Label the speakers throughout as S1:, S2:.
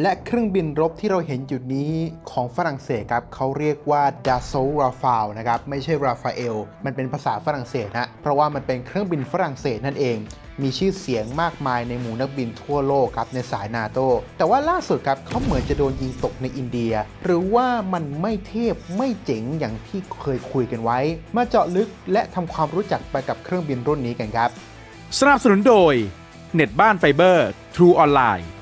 S1: และเครื่องบินรบที่เราเห็นอยู่นี้ของฝรั่งเศสครับเขาเรียกว่า d a s s a u t Rafale นะครับไม่ใช่ Rafael มันเป็นภาษาฝรั่งเศสนะเพราะว่ามันเป็นเครื่องบินฝรั่งเศสนั่นเอง มีชื่อเสียงมากมายในหมู่นักบินทั่วโลกครับในสายนาโต แต่ว่าล่าสุดครับเขาเหมือนจะโดนยิงตกในอินเดีย หรือว่ามันไม่เทพไม่เจ๋งอย่างที่เคยคุยกันไว้ มาเจาะลึกและทำความรู้จักไปกับเครื่องบินรุ่นนี้กันครับ
S2: สนับสนุนโดยเน็ตบ้านไฟเบอร์ True ออนไลน์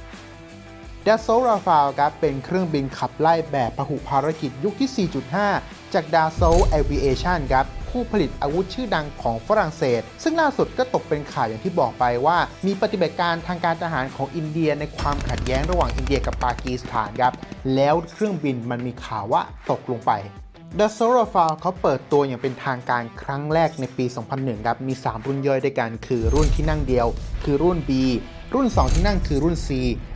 S1: d a s s a u t Rafale ครับเป็นเครื่องบินขับไล่แบบพหุภารกิจยุคที่ 4.5 จาก d a s s a u t Aviation ครับผู้ผลิตอาวุธชื่อดังของฝรั่งเศส ซึ่งล่าสุดก็ตกเป็นข่าวอย่างที่บอกไปว่า มีปฏิบัติการทางการทหารของอินเดียในความขัดแย้งระหว่างอินเดียกับปากีสถานครับ แล้วเครื่องบินมันมีข่าวว่าตกลงไป d a s s a u t Rafale เขาเปิดตัวอย่างเป็นทางการครั้งแรกในปี 2001 ครับ มี 3 รุ่นย่อยด้วยกัน คือรุ่นที่นั่งเดียว คือรุ่น B รุ่น 2 ที่นั่งคือรุ่น C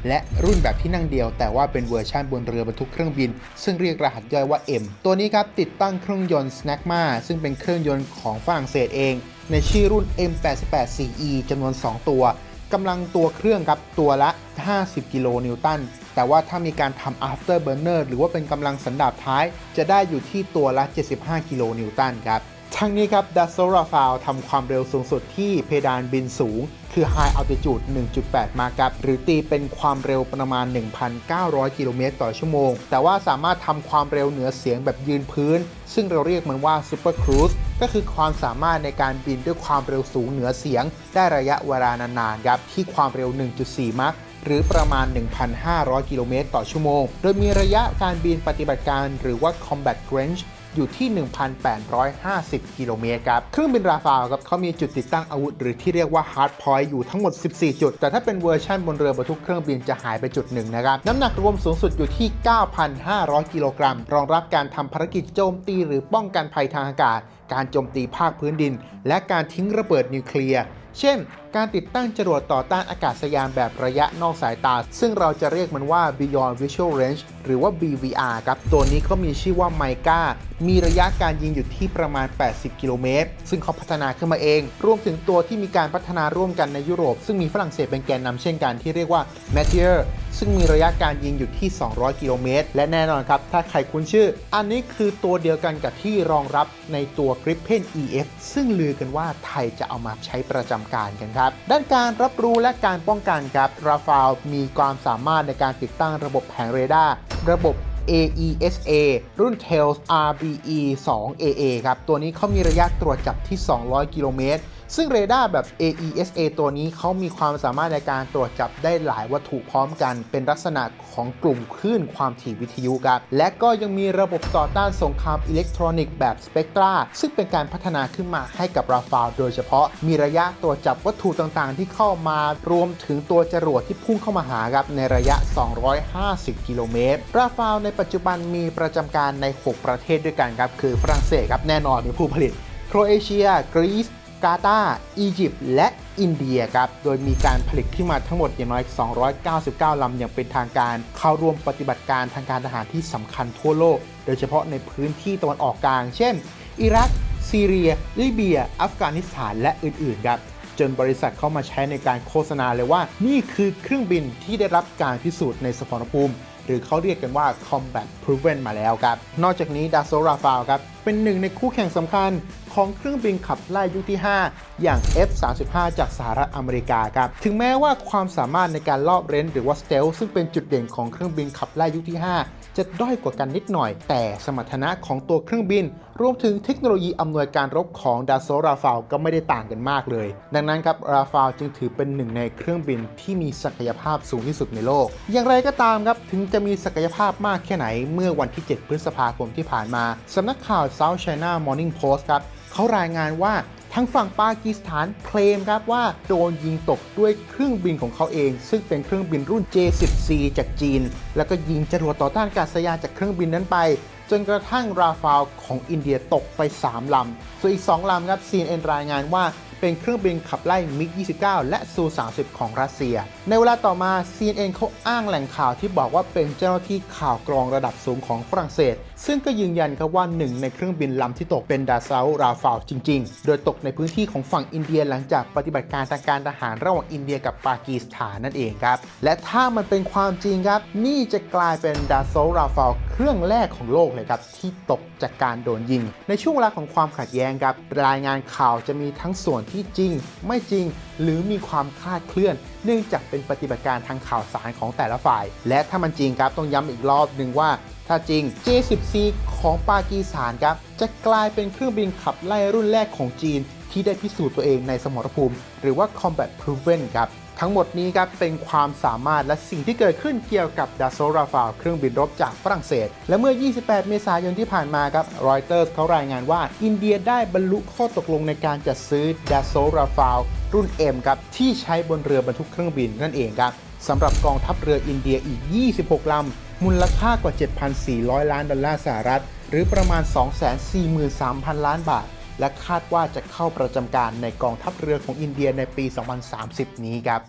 S1: และรุ่นแบบที่นั่งเดียว แต่ว่าเป็นเวอร์ชันบนเรือบรรทุกเครื่องบิน ซึ่งเรียกรหัสย่อยว่า M ตัวนี้ครับติดตั้งเครื่องยนต์ Snagma ซึ่งเป็นเครื่องยนต์ของฝรั่งเศสเอง ในชื่อรุ่น M88CE จำนวน 2 ตัวกำลังตัวเครื่องครับตัวละ 50 กิโลนิวตัน แต่ว่าถ้ามีการทำ after burner หรือว่าเป็นกำลังสันดาปท้าย จะได้อยู่ที่ตัวละ 75 กิโลนิวตันครับ ทั้งนี้ครับ d a s s a u t Rafale ทำความเร็วสูงสุดที่เพดานบินสูง คือ High Altitude 1.8 มาครับ หรือตีเป็นความเร็วประมาณ 1,900 กิโลเมตรต่อชั่วโมง แต่ว่าสามารถทำความเร็วเหนือเสียงแบบยืนพื้น ซึ่งเราเรียกมันว่า Super Cruise ก็คือความสามารถในการบินด้วยความเร็วสูงเหนือเสียง ได้ระยะเวลานานๆครับที่ความเร็ว 1.4 มัคหรือประมาณ 1,500 กิโลเมตรต่อชั่วโมง โดยมีระยะการบินปฏิบัติการหรือว่า combat range อยู่ที่ 1,850 กิโลเมตรครับ เครื่องบินราฟาลครับเขามีจุดติดตั้งอาวุธ หรือที่เรียกว่า hard point อยู่ทั้งหมด 14 จุด แต่ถ้าเป็นเวอร์ชันบนเรือบรรทุกเครื่องบินจะหายไปจุดหนึ่งนะครับ น้ำหนักรวมสูงสุดอยู่ที่ 9,500 กิโลกรัม รองรับการทำภารกิจโจมตีหรือป้องกันภัยทางอากาศ การโจมตีภาคพื้นดิน และการทิ้งระเบิดนิวเคลียร์ เช่น การติดตั้งจรวดต่อต้านอากาศยานแบบระยะนอกสายตา ซึ่งเราจะเรียกมันว่า Beyond Visual Range หรือว่า BVR ครับ ตัวนี้เขามีชื่อว่า m i c a มีระยะการยิงอยู่ที่ประมาณ 80 กิโลเมตร ซึ่งเขาพัฒนาขึ้นมาเอง รวมถึงตัวที่มีการพัฒนาร่วมกันในยุโรป ซึ่งมีฝรั่งเศสเป็นแกนนำเช่นกันที่เรียกว่า m a t i e r ซึ่งมีระยะการยิงอยู่ที่ 200 กิโลเมตร และแน่นอนครับ ถ้าใครคุ้นชื่อ อันนี้คือตัวเดียวกันกับที่รองรับในตัว Gripen EF ซึ่งลือกันว่าไทยจะเอามาใช้ประจำการกันครับด้านการรับรู้และการป้องกันครับราฟาลมีความสามารถในการติดตั้งระบบแผงเรดาร์ระบบ AESA รุ่น Tails RBE 2 AA ครับ ตัวนี้เขามีระยะตรวจจับที่ 200 กิโลเมตร ซึ่งเรดาร์แบบ AESA ตัวนี้เขามีความสามารถในการตรวจจับได้หลายวัตถุพร้อมกัน เป็นลักษณะของกลุ่มคลื่นความถี่วิทยุครับ และก็ยังมีระบบต่อต้านสงครามอิเล็กทรอนิกส์แบบ Spectra ซึ่งเป็นการพัฒนาขึ้นมาให้กับราฟาลโดยเฉพาะ มีระยะตรวจจับวัตถุต่างๆ ที่เข้ามารวมถึงตัวจรวดที่พุ่งเข้ามาหาครับในระยะ 250 กิโลเมตร ราฟาลในปัจจุบันมีประจำการใน 6 ประเทศด้วยกันครับ คือฝรั่งเศสครับแน่นอนมีผู้ผลิต โครเอเชีย กรีซ กาตาร์อียิปต์และอินเดียครับ โดยมีการผลิตขึ้นมาทั้งหมดอย่างน้อย 299 ลำอย่างเป็นทางการ เข้าร่วมปฏิบัติการทางการทหารที่สำคัญทั่วโลก โดยเฉพาะในพื้นที่ตะวันออกกลาง เช่น อิรัก ซีเรีย ลิเบีย อัฟกานิสถาน และอื่น ๆ ครับ จนบริษัทเข้ามาใช้ในการโฆษณาเลยว่า นี่คือเครื่องบินที่ได้รับการพิสูจน์ในสมรภูมิ หรือเขาเรียกกันว่า combat proven มาแล้วครับ นอกจากนี้ d a s s a u t Rafale ครับ เป็นหนึ่งในคู่แข่งสำคัญของเครื่องบินขับไล่ยุคที่ 5 อย่าง F-35 จากสหรัฐอเมริกาครับ ถึงแม้ว่าความสามารถในการลอบเร้นหรือว่า stealth ซึ่งเป็นจุดเด่นของเครื่องบินขับไล่ยุคที่ 5 จะด้อยกว่ากันนิดหน่อย แต่สมรรถนะของตัวเครื่องบิน รวมถึงเทคโนโลยีอำนวยการรบของ d a s s a u t Rafale ก็ไม่ได้ต่างกันมากเลย ดังนั้นครับ Rafale จึงถือเป็นหนึ่งในเครื่องบินที่มีศักยภาพสูงที่สุดในโลก อย่างไรก็ตามครับถึงจะมีศักยภาพมากแค่ไหน เมื่อวันที่ 7 พฤษภาคมที่ผ่านมาสำนักข่าว South China Morning Post ครับเขารายงานว่า ทางฝั่งปากีสถานเคลมครับว่าโดนยิงตกด้วยเครื่องบินของเขาเอง ซึ่งเป็นเครื่องบินรุ่น J10C จากจีน แล้วก็ยิงจรวดต่อต้านกากาศยานจากเครื่องบินนั้นไป จนกระทั่งราฟาลของอินเดียตกไป 3 ลำ ส่วนอีก 2 ลำครับ CNN รายงานว่า เป็นเครื่องบินขับไล่มิก 29 และซู 30 ของรัสเซีย ในเวลาต่อมา CNN เขาอ้างแหล่งข่าวที่บอกว่าเป็นเจ้าหน้าที่ข่าวกรองระดับสูงของฝรั่งเศส ซึ่งก็ยืนยันครับว่าหนึ่งในเครื่องบินลำที่ตกเป็นดาซาราฟาลจริง ๆ โดยตกในพื้นที่ของฝั่งอินเดียหลังจากปฏิบัติการทางการทหารระหว่างอินเดียกับปากีสถานนั่นเองครับ และถ้ามันเป็นความจริงครับ นี่จะกลายเป็นดาโซราฟาลเครื่องแรกของโลกเลยครับที่ตกจากการโดนยิง ในช่วงเวลาของความขัดแย้งครับรายงานข่าวจะมีทั้งส่วนที่จริง ไม่จริง หรือมีความคลาดเคลื่อน เนื่องจากเป็นปฏิบัติการทางข่าวสารของแต่ละฝ่าย และถ้ามันจริงครับต้องย้ำอีกรอบหนึ่งว่า ถ้าจริง J10C ของปากีสถานครับจะกลายเป็นเครื่องบินขับไล่รุ่นแรกของจีน ที่ได้พิสูจน์ตัวเองในสมรภูมิ หรือว่า Combat Proven ครับ ทั้งหมดนี้ครับเป็นความสามารถและสิ่งที่เกิดขึ้นเกี่ยวกับดาโซราฟาลเครื่องบินรบจากฝรั่งเศส และเมื่อ 28 เมษายนที่ผ่านมาครับรอยเตอร์เขารายงานว่า อินเดียได้บรรลุข้อตกลงในการจัดซื้อดาโซราฟาลรุ่น M ครับที่ใช้บนเรือบรรทุกเครื่องบินนั่นเองครับสำหรับกองทัพเรืออินเดียอีก 26 ลำ มูลค่ากว่า 7,400 ล้านดอลลาร์สหรัฐ หรือประมาณ 243,000 ล้านบาท และคาดว่าจะเข้าประจำการในกองทัพเรือของอินเดียในปี 2030 นี้ครับ